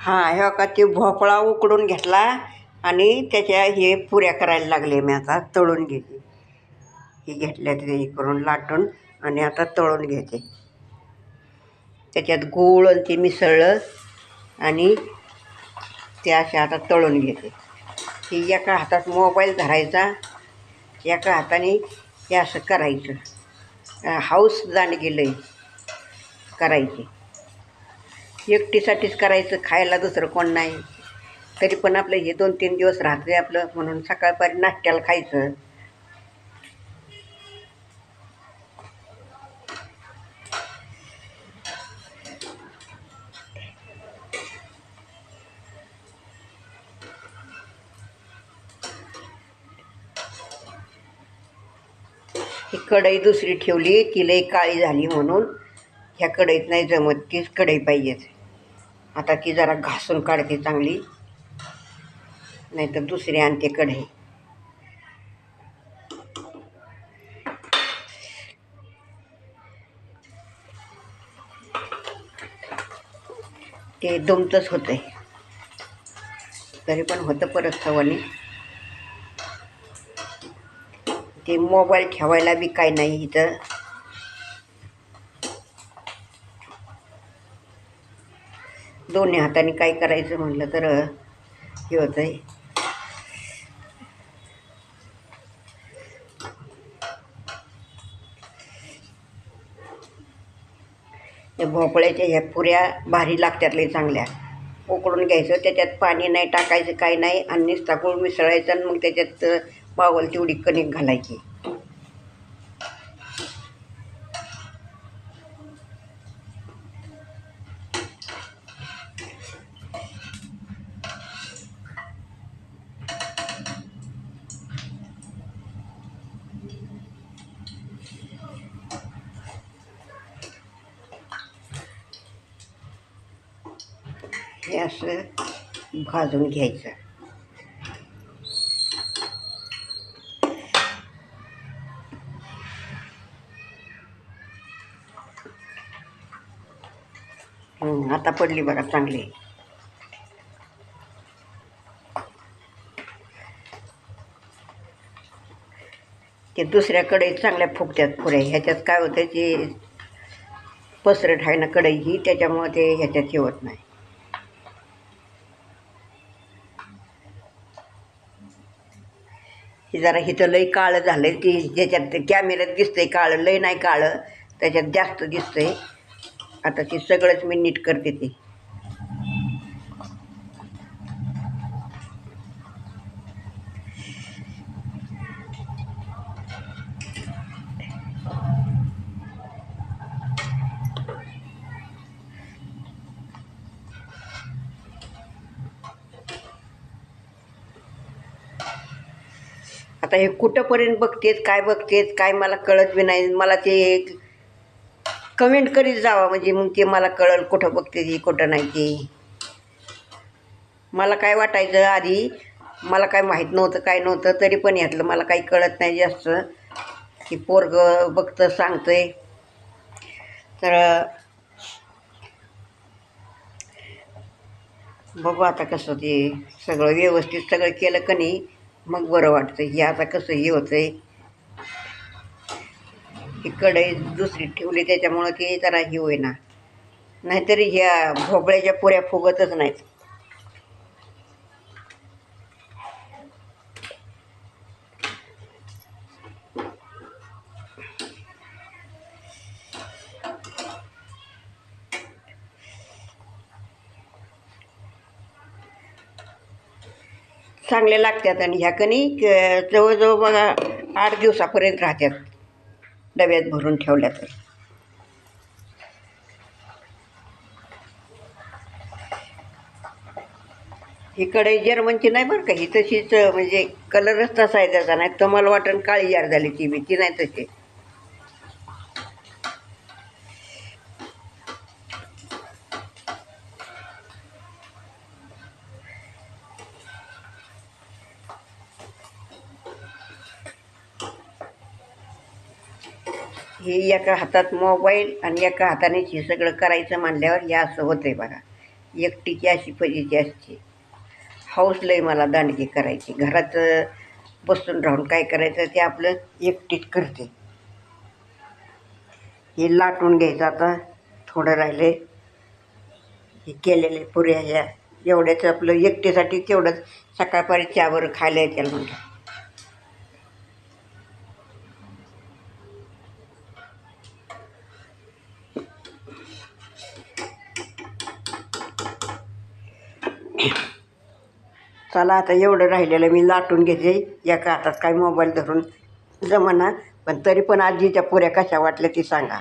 हां हे का ते भोपळा उकडून घेतला आणि त्याच्या हे पुऱ्या करायला लागले मी आता तळून घेते. हे घेतल्या ते हे करून लाटून आणि आता तळून घेते. त्याच्यात गूळ आणि ते मिसळलं आणि ते असे आता तळून घेते. हे एका हातात मोबाईल धरायचा एका हाताने हे असं करायचं. हाऊस जाणं गेलं आहे करायची. एकटीसाठीच करायचं खायला दुसरं कोण नाही. तरी पण आपलं हे दोन तीन दिवस राहते आपलं म्हणून सकाळपारी नाश्त्याला खायचं. ही कढई दुसरी ठेवली ती लई काळी झाली म्हणून ह्या कढईत नाही जमत तीच कढई पाहिजेच. आता ती जरा घासून काढते चांगली. नाहीतर दुसरी आणते कढई. ते दुमतच होतंय. तरी पण होतं परत सवानी ते मोबाईल ठेवायला बी काय नाही इथं. दोन्ही हाताने काय करायचं म्हटलं तर हे होतं आहे त्या भोपळ्याच्या ह्या पुऱ्या भारी लागतात लई चांगल्या. उकडून घ्यायचं त्याच्यात पाणी नाही टाकायचं काही नाही आणि नुसता गुळ मिसळायचं आणि मग त्याच्यात पावल तेवढी कणिक घालायची. ते असं भाजून घ्यायचं. आता पडली बघा चांगली. ते दुसऱ्या कढईत चांगल्या फुगत्यात पुऱ्या. ह्याच्यात काय होतं ते पसरट आहे ना कढई ही त्याच्यामुळं ते ह्याच्यात ठेवत नाही. हे जरा हिथं लई काळं झालं आहे की ज्याच्यात कॅमेऱ्यात दिसतं आहे काळं लई नाही काळं त्याच्यात जास्त दिसतं आहे आता ते सगळंच मी नीट करते ते. आता हे कुठंपर्यंत बघतेत काय बघतेत काय मला कळत बी नाही. मला ते कमेंट करीत जावा म्हणजे मग ते मला कळल कुठं बघते ती कुठं नाही ते. मला काय वाटायचं आधी मला काय माहीत नव्हतं काय नव्हतं तरी पण यातलं मला काही कळत नाही जास्त. की पोरग बघतं सांगतंय. तर बघू आता कसं ते सगळं व्यवस्थित सगळं केलं का नाही मग बरं वाटतं हे आता कसं हे होतं आहे ही कढई दुसरी ठेवली त्याच्यामुळं ते जरा हे होईना. नाहीतरी ह्या भोपळ्याच्या पुऱ्या फुगतच नाहीत. चांगले लागतात आणि ह्या कणी क- जवळजवळ बघा आठ दिवसापर्यंत राहतात. डब्यात भरून ठेवल्या तर. ही कढई जर्मनची नाही बरं का ही तशीच म्हणजे कलरच तसा आहे त्याचा. नाही तर मला वाटण काळी जार झाली ती बी ती नाही तशी. हे एका हातात मोबाईल आणि एका हाताने हे सगळं करायचं म्हणल्यावर हे असं होतंय बघा. एकटीची अशी फजीची असते. हौस लय मला दांडगी करायची. घरात बसून राहून काय करायचं ते आपलं एकटीच करते. हे लाटून घ्यायचं आता. थोडं राहिले. हे केलेले पुऱ्या ह्या. एवढ्याच आपलं एकटीसाठी तेवढंच. सकाळपारी चहावर खायला येतील म्हणलं. चला आता एवढं राहिलेलं मी लाटून घेते. एका हातात काय मोबाईल धरून जमाना पण तरी पण आजीच्या पुऱ्या कशा वाटल्या ती सांगा.